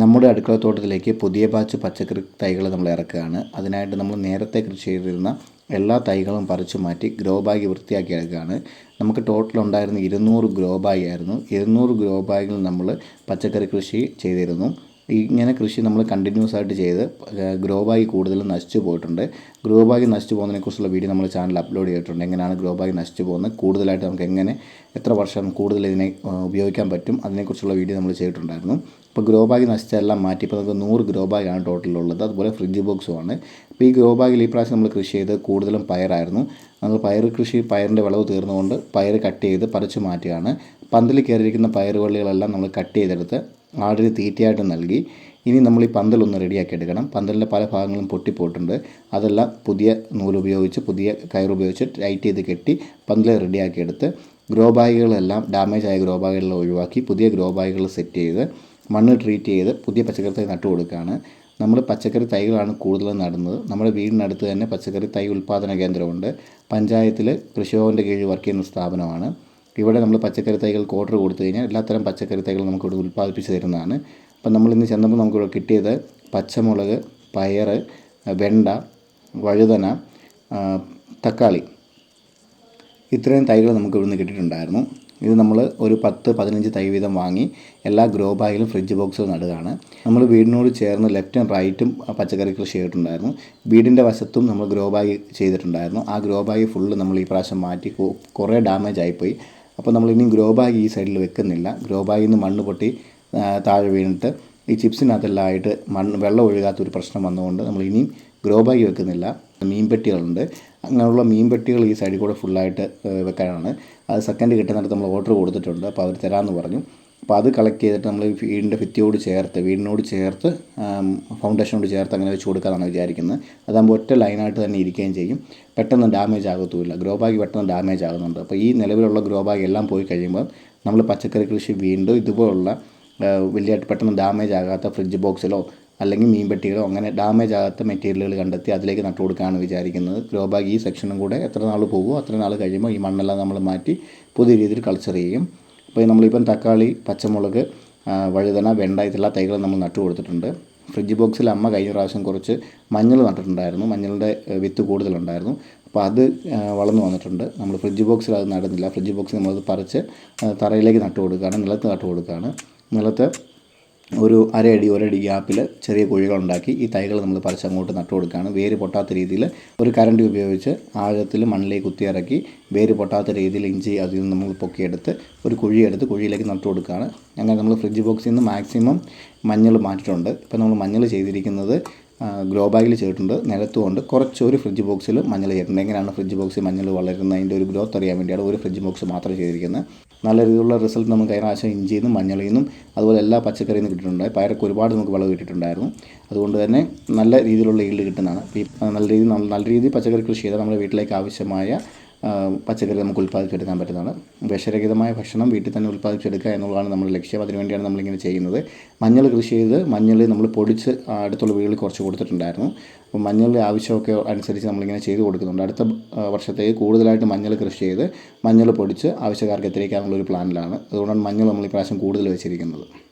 നമ്മുടെ അടുക്കളത്തോട്ടത്തിലേക്ക് പുതിയ ബാച്ച് പച്ചക്കറി തൈകൾ നമ്മൾ ഇറക്കുകയാണ്. അതിനായിട്ട് നമ്മൾ നേരത്തെ കൃഷി ചെയ്തിരുന്ന എല്ലാ തൈകളും പറിച്ചു മാറ്റി ഗ്രോ ബാഗ് വൃത്തിയാക്കി എടുക്കുകയാണ്. നമുക്ക് ടോട്ടൽ ഉണ്ടായിരുന്ന ഇരുന്നൂറ് ഗ്രോ ബാഗ് ആയിരുന്നു. ഇരുന്നൂറ് ഗ്രോ ബാഗിൽ നമ്മൾ പച്ചക്കറി കൃഷി ചെയ്തിരുന്നു. ഇങ്ങനെ കൃഷി നമ്മൾ കണ്ടിന്യൂസ് ആയിട്ട് ചെയ്ത് ഗ്രോ ബാഗ് കൂടുതലും നശിച്ചു പോയിട്ടുണ്ട്. ഗ്രോ ബാഗ് നശിച്ചു പോകുന്നതിനെക്കുറിച്ചുള്ള വീഡിയോ നമ്മൾ ചാനൽ അപ്ലോഡ് ചെയ്തിട്ടുണ്ട്. എങ്ങനെയാണ് ഗ്രോ ബാഗ് നശിച്ചു പോകുന്നത്? കൂടുതലായിട്ട് നമുക്ക് എങ്ങനെ എത്ര വർഷം കൂടുതൽ ഇതിനെ ഉപയോഗിക്കാൻ പറ്റും? അതിനെക്കുറിച്ചുള്ള വീഡിയോ നമ്മൾ ചെയ്തിട്ടുണ്ടായിരുന്നു. അപ്പോൾ ഗ്രോ ബാഗ് നശിച്ചെല്ലാം മാറ്റി ഇപ്പോൾ നമുക്ക് നൂറ് ഗ്രോ ബാഗാണ് ടോട്ടലുള്ളത് അതുപോലെ ഫ്രിഡ്ജ് ബോക്സുമാണ് അപ്പോൾ ഈ ഗ്രോ ബാഗിൽ ഈ പ്രാവശ്യം നമ്മൾ കൃഷി ചെയ്ത് കൂടുതലും പയറായിരുന്നു. നമ്മൾ പയർ കൃഷി പയറിന്റെ വിളവ് തീർന്നുകൊണ്ട് പയർ കട്ട് ചെയ്ത് പറിച്ചു മാറ്റുകയാണ്. പന്തലിൽ കയറിയിരിക്കുന്ന പയറുവള്ളികളെല്ലാം നമ്മൾ കട്ട് ചെയ്തെടുത്ത് ആടിന് തീറ്റയായിട്ട് നൽകി ഇനി നമ്മൾ ഈ പന്തലൊന്ന് റെഡിയാക്കി എടുക്കണം. പന്തലിന്റെ പല ഭാഗങ്ങളും പൊട്ടിപ്പോയിട്ടുണ്ട്. അതെല്ലാം പുതിയ നൂലുപയോഗിച്ച് പുതിയ കയറുപയോഗിച്ച് ടൈറ്റ് ചെയ്ത് കെട്ടി പന്തൽ റെഡിയാക്കി എടുത്ത് ഗ്രോ ബാഗുകളെല്ലാം ഡാമേജ് ആയ ഗ്രോ ബാഗുകളെല്ലാം ഒഴിവാക്കി പുതിയ ഗ്രോ ബാഗുകൾ സെറ്റ് ചെയ്ത് മണ്ണ് ട്രീറ്റ് ചെയ്ത് പുതിയ പച്ചക്കറി തൈ നട്ടു കൊടുക്കുകയാണ്. നമ്മൾ പച്ചക്കറി തൈകളാണ് കൂടുതലും നടുന്നത്. നമ്മുടെ വീടിനടുത്ത് തന്നെ പച്ചക്കറി തൈ ഉൽപ്പാദന കേന്ദ്രമുണ്ട്. പഞ്ചായത്തിൽ കൃഷിഭവന്റെ കീഴിൽ വർക്ക് ചെയ്യുന്ന സ്ഥാപനമാണ്. ഇവിടെ നമ്മൾ പച്ചക്കറി തൈകൾക്ക് ഓർഡർ കൊടുത്തു കഴിഞ്ഞാൽ എല്ലാത്തരം പച്ചക്കറി തൈകൾ നമുക്ക് ഇവിടെ ഉൽപ്പാദിപ്പിച്ച് തരുന്നതാണ്. അപ്പം നമ്മൾ ഇന്ന് ചെന്നപ്പോൾ നമുക്ക് ഇവിടെ കിട്ടിയത് പച്ചമുളക് പയർ വെണ്ട വഴുതന തക്കാളി. ഇത്രയും തൈകൾ നമുക്ക് ഇവിടുന്ന് കിട്ടിയിട്ടുണ്ടായിരുന്നു. ഇത് നമ്മൾ ഒരു പത്ത് പതിനഞ്ച് തൈ വീതം വാങ്ങി എല്ലാ ഗ്രോ ബാഗിലും ഫ്രിഡ്ജ് ബോക്സിലും നടുകയാണ്. നമ്മൾ വീടിനോട് ചേർന്ന് ലെഫ്റ്റും റൈറ്റും പച്ചക്കറി കൃഷി ചെയ്തിട്ടുണ്ടായിരുന്നു. വീടിന്റെ വശത്തും നമ്മൾ ഗ്രോ ബാഗ് ചെയ്തിട്ടുണ്ടായിരുന്നു. ആ ഗ്രോ ബാഗ് ഫുള്ള് നമ്മൾ ഈ പ്രാവശ്യം മാറ്റി കുറേ ഡാമേജ് ആയിപ്പോയി. അപ്പോൾ നമ്മൾ ഇനി ഗ്രോ ബാഗ് ഈ സൈഡിൽ വെക്കുന്നില്ല. ഗ്രോ ബാഗിൽ നിന്ന് മണ്ണ് പൊട്ടി താഴെ വീണിട്ട് ഈ ചിപ്സിനകത്തെല്ലാം ആയിട്ട് മണ്ണ് വെള്ളം ഒഴുകാത്തൊരു പ്രശ്നം വന്നുകൊണ്ട് നമ്മൾ ഇനിയും ഗ്രോ ബാഗ് വെക്കുന്നില്ല. മീൻപെട്ടികളുണ്ട്. അങ്ങനെയുള്ള മീൻപെട്ടികൾ ഈ സൈഡിൽ കൂടെ ഫുള്ളായിട്ട് വെക്കാനാണ്. അത് സെക്കൻഡ് കിട്ടുന്നിടത്ത് നമ്മൾ ഓർഡർ കൊടുത്തിട്ടുണ്ട്. അപ്പോൾ അവർ തരാമെന്ന് പറഞ്ഞു. അപ്പോൾ അത് കളക്ട് ചെയ്തിട്ട് നമ്മൾ വീടിന്റെ ഭിത്തിയോട് ചേർത്ത് വീടിനോട് ചേർത്ത് ഫൗണ്ടേഷനോട് ചേർത്ത് അങ്ങനെ വെച്ച് കൊടുക്കാമെന്നാണ് വിചാരിക്കുന്നത് അതാകുമ്പോൾ ഒറ്റ ലൈനായിട്ട് തന്നെ ഇരിക്കുകയും ചെയ്യും. പെട്ടെന്ന് ഡാമേജ് ആകത്തുമില്ല ഗ്രോ ബാഗ് പെട്ടെന്ന് ഡാമേജ് ആകുന്നുണ്ട്. അപ്പോൾ ഈ നിലവിലുള്ള ഗ്രോ ബാഗ് എല്ലാം പോയി കഴിയുമ്പോൾ നമ്മൾ പച്ചക്കറി കൃഷി വീണ്ടും ഇതുപോലുള്ള വലിയ വലിയതായിട്ട് പെട്ടെന്ന് ഡാമേജ് ആകാത്ത ഫ്രിഡ്ജ് ബോക്സിലോ അല്ലെങ്കിൽ മീൻപെട്ടികളോ അങ്ങനെ ഡാമേജ് ആകാത്ത മെറ്റീരിയലുകൾ കണ്ടെത്തി അതിലേക്ക് നട്ടു കൊടുക്കുകയാണ് വിചാരിക്കുന്നത്. ഗ്രോ ബാഗ് ഈ സെക്ഷനും കൂടെ എത്ര നാൾ പോകുമോ അത്ര നാൾ കഴിയുമ്പോൾ ഈ മണ്ണെല്ലാം നമ്മൾ മാറ്റി പുതിയ രീതിയിൽ കൾച്ചർ ചെയ്യും അപ്പോൾ നമ്മളിപ്പം തക്കാളി പച്ചമുളക് വഴുതന വെണ്ട ഇതെല്ലാം തൈകൾ നമ്മൾ നട്ടു കൊടുത്തിട്ടുണ്ട്. ഫ്രിഡ്ജ് ബോക്സിൽ അമ്മ കഴിഞ്ഞ പ്രാവശ്യം കുറച്ച് മഞ്ഞൾ നട്ടിട്ടുണ്ടായിരുന്നു. മഞ്ഞളുടെ വിത്ത് കൂടുതലുണ്ടായിരുന്നു. അപ്പോൾ അത് വളർന്നു വന്നിട്ടുണ്ട്. നമ്മൾ ഫ്രിഡ്ജ് ബോക്സിൽ അത് നടുന്നില്ല. ഫ്രിഡ്ജ് ബോക്സിൽ നമ്മളത് പറിച്ച് തറയിലേക്ക് നട്ടു കൊടുക്കുകയാണ്. നിലത്ത് നട്ടു കൊടുക്കുകയാണ്. നിലത്ത് ഒരു അരയടി ഒരടി ഗ്യാപ്പിൽ ചെറിയ കുഴികളുണ്ടാക്കി ഈ തൈകൾ നമ്മൾ പറിച്ച് അങ്ങോട്ട് നട്ടു കൊടുക്കുകയാണ്. വേര് പൊട്ടാത്ത രീതിയിൽ ഒരു കരണ്ടി ഉപയോഗിച്ച് ആഴത്തിൽ മണ്ണിലേക്ക് കുത്തിയിറക്കി വേര് പൊട്ടാത്ത രീതിയിൽ ഇഞ്ചി അതിൽ നിന്ന് നമ്മൾ പൊക്കിയെടുത്ത് ഒരു കുഴിയെടുത്ത് കുഴിയിലേക്ക് നട്ടു കൊടുക്കുകയാണ്. അങ്ങനെ നമ്മൾ ഫ്രിഡ്ജ് ബോക്സിൽ നിന്ന് മാക്സിമം മഞ്ഞൾ മാറ്റിയിട്ടുണ്ട്. ഇപ്പോൾ നമ്മൾ മഞ്ഞൾ ചെയ്തിരിക്കുന്നത് ഗ്രോ ബാഗിൽ ചെയ്തിട്ടുണ്ട്. നിലത്തുകൊണ്ട് കുറച്ചൊരു ഫ്രിഡ്ജ് ബോക്സിൽ മഞ്ഞൾ ചെയ്തിട്ടുണ്ട്. എങ്ങനെയാണ് ഫ്രിഡ്ജ് ബോക്സിൽ മഞ്ഞൾ വളരുന്നത് അതിന്റെ ഒരു ഗ്രോത്ത് അറിയാൻ വേണ്ടിയാണ് ഒരു ഫ്രിഡ്ജ് ബോക്സ് മാത്രം ചെയ്തിരിക്കുന്നത്. നല്ല രീതിയിലുള്ള റിസൾട്ട് നമുക്ക് കഴിഞ്ഞ ഇഞ്ചിയിൽ നിന്നും മഞ്ഞളിൽ നിന്നും അതുപോലെ എല്ലാ പച്ചക്കറിയിൽ നിന്നും കിട്ടിയിട്ടുണ്ട് പയറൊക്കെ ഒരുപാട് നമുക്ക് വിളവ് കിട്ടിയിട്ടുണ്ടായിരുന്നു. അതുകൊണ്ട് തന്നെ നല്ല രീതിയിലുള്ള ഈൽഡ് കിട്ടുന്നതാണ്. നല്ല രീതിയിൽ നല്ല രീതിയിൽ പച്ചക്കറി കൃഷി ചെയ്താൽ നമ്മുടെ വീട്ടിലേക്ക് ആവശ്യമായ പച്ചക്കറി നമുക്ക് ഉൽപ്പാദിപ്പിച്ചെടുക്കാൻ പറ്റുന്നതാണ്. വിഷരഹിതമായ ഭക്ഷണം വീട്ടിൽ തന്നെ ഉൽപ്പാദിപ്പിച്ചെടുക്കുക എന്നുള്ളതാണ് നമ്മുടെ ലക്ഷ്യം. അതിനുവേണ്ടിയാണ് നമ്മളിങ്ങനെ ചെയ്യുന്നത്. മഞ്ഞൾ കൃഷി ചെയ്ത് മഞ്ഞൾ നമ്മൾ പൊടിച്ച് അടുത്തുള്ള വീടുകളിൽ കുറച്ച് കൊടുത്തിട്ടുണ്ടായിരുന്നു. അപ്പോൾ മഞ്ഞളിന്റെ ആവശ്യമൊക്കെ അനുസരിച്ച് നമ്മളിങ്ങനെ ചെയ്ത് കൊടുക്കുന്നുണ്ട്. അടുത്ത വർഷത്തേക്ക് കൂടുതലായിട്ട് മഞ്ഞൾ കൃഷി ചെയ്ത് മഞ്ഞൾ പൊടിച്ച് ആവശ്യക്കാർക്ക് എത്തിക്കാനുള്ളൊരു പ്ലാനിലാണ്. അതുകൊണ്ടാണ് മഞ്ഞൾ നമ്മൾ ഈ പ്രാവശ്യം കൂടുതൽ വെച്ചിരിക്കുന്നത്.